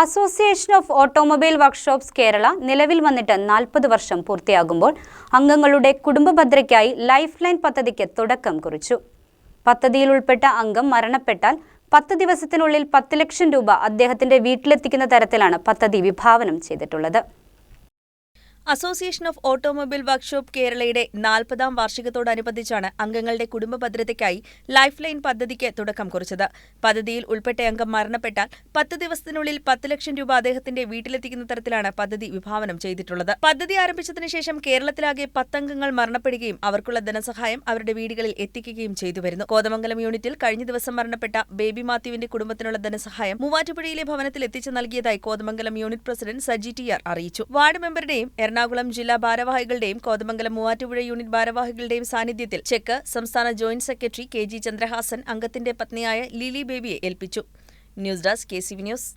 Association of automobile workshops Kerala നിലവിൽ വന്നിട്ട് നാൽപ്പത് വർഷം പൂർത്തിയാകുമ്പോൾ അംഗങ്ങളുടെ കുടുംബഭദ്രയ്ക്കായി ലൈഫ് ലൈൻ പദ്ധതിക്ക് തുടക്കം കുറിച്ചു. പദ്ധതിയിൽ ഉൾപ്പെട്ട അംഗം മരണപ്പെട്ടാൽ പത്ത് ദിവസത്തിനുള്ളിൽ പത്ത് ലക്ഷം രൂപ അദ്ദേഹത്തിന്റെ വീട്ടിലെത്തിക്കുന്ന തരത്തിലാണ് പദ്ധതി വിഭാവനം ചെയ്തിട്ടുള്ളത്. അസോസിയേഷൻ ഓഫ് ഓട്ടോമൊബൈൽ വർക്ക്ഷോപ്പ് കേരളയുടെ നാൽപ്പതാം വാർഷികത്തോടനുബന്ധിച്ചാണ് അംഗങ്ങളുടെ കുടുംബ ഭദ്രതയ്ക്കായി ലൈഫ് ലൈൻ പദ്ധതിക്ക് തുടക്കം കുറിച്ചത്. പദ്ധതിയിൽ ഉൾപ്പെട്ട അംഗം മരണപ്പെട്ടാൽ പത്ത് ദിവസത്തിനുള്ളിൽ പത്ത് ലക്ഷം രൂപ അദ്ദേഹത്തിന്റെ വീട്ടിലെത്തിക്കുന്ന തരത്തിലാണ് പദ്ധതി വിഭാവനം ചെയ്തിട്ടുള്ളത്. പദ്ധതി ആരംഭിച്ചതിനു ശേഷം കേരളത്തിലാകെ പത്തംഗങ്ങൾ മരണപ്പെടുകയും അവർക്കുള്ള ധനസഹായം അവരുടെ വീടുകളിൽ എത്തിക്കുകയും ചെയ്തു വരുന്നു. കോതമംഗലം യൂണിറ്റിൽ കഴിഞ്ഞ ദിവസം മരണപ്പെട്ട ബേബി മാത്യുവിന്റെ കുടുംബത്തിനുള്ള ധനസഹായം മൂവാറ്റുപുഴയിലെ ഭവനത്തിൽ എത്തിച്ചു നൽകിയതായി Kothamangalam unit president Saji T R അറിയിച്ചു. വാർഡ് മെമ്പറുടെയും എറണാകുളം ജില്ലാ ഭാരവാഹികളുടെയും കോതമംഗലം മൂവാറ്റുപുഴ യൂണിറ്റ് ഭാരവാഹികളുടെയും സാന്നിധ്യത്തിൽ ചെക്ക് സംസ്ഥാന joint secretary K G Chandrahasan അംഗത്തിന്റെ പത്നിയായ ലിലി ബേബിയെ ഏൽപ്പിച്ചു. News desk K C V news.